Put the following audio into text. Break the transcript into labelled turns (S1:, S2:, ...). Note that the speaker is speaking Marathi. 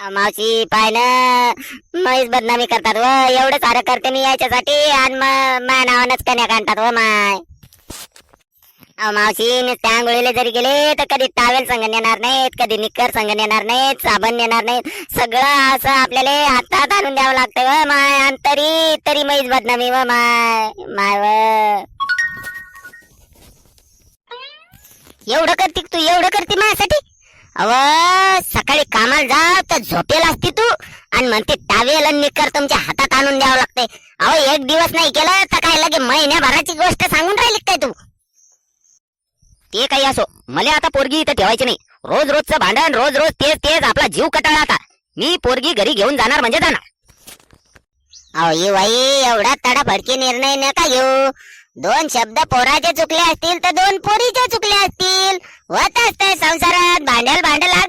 S1: मावशी पाय ना म्हैस बदनामी करतात व एवढं सारं करते मी याच्यासाठी आणि मग माय नावानच कन्या काढतात व माय. अहो मावशी नुसत्या आंघोळीला जरी गेले तर कधी टावेल संगण येणार नाहीत कधी निकर संगण येणार नाहीत साबण येणार नाहीत. सगळं असं आपल्याला हातात आणून द्यावं लागतं व माय आणि तरी तरी मैच बदनामी व माय माय व. एवढं करते तू एवढं करते माझ्यासाठी अव सकाळी कामाला जा तर झोपेल असती तू. आणि म्हणते टावेल आणि निकर तुमच्या हातात आणून द्यावं लागतंय. अहो एक दिवस नाही केलं तर काय लगे महिन्याभराची गोष्ट सांगून राहिली काय तू?
S2: ते काही असो मला आता पोरगी इथं ठेवायची नाही. रोज रोजचं भांडण रोज रोज तेच तेच आपला जीव कटाळा आता. मी पोरगी घरी घेऊन जाणार म्हणजे जाणार.
S1: अहो ये बाई एवढा तडाफडकी निर्णय नका घेऊ. दोन शब्द पोराचे चुकले असतील तर दोन पोरीचे चुकले होत असते संसारात भांडेल भांडल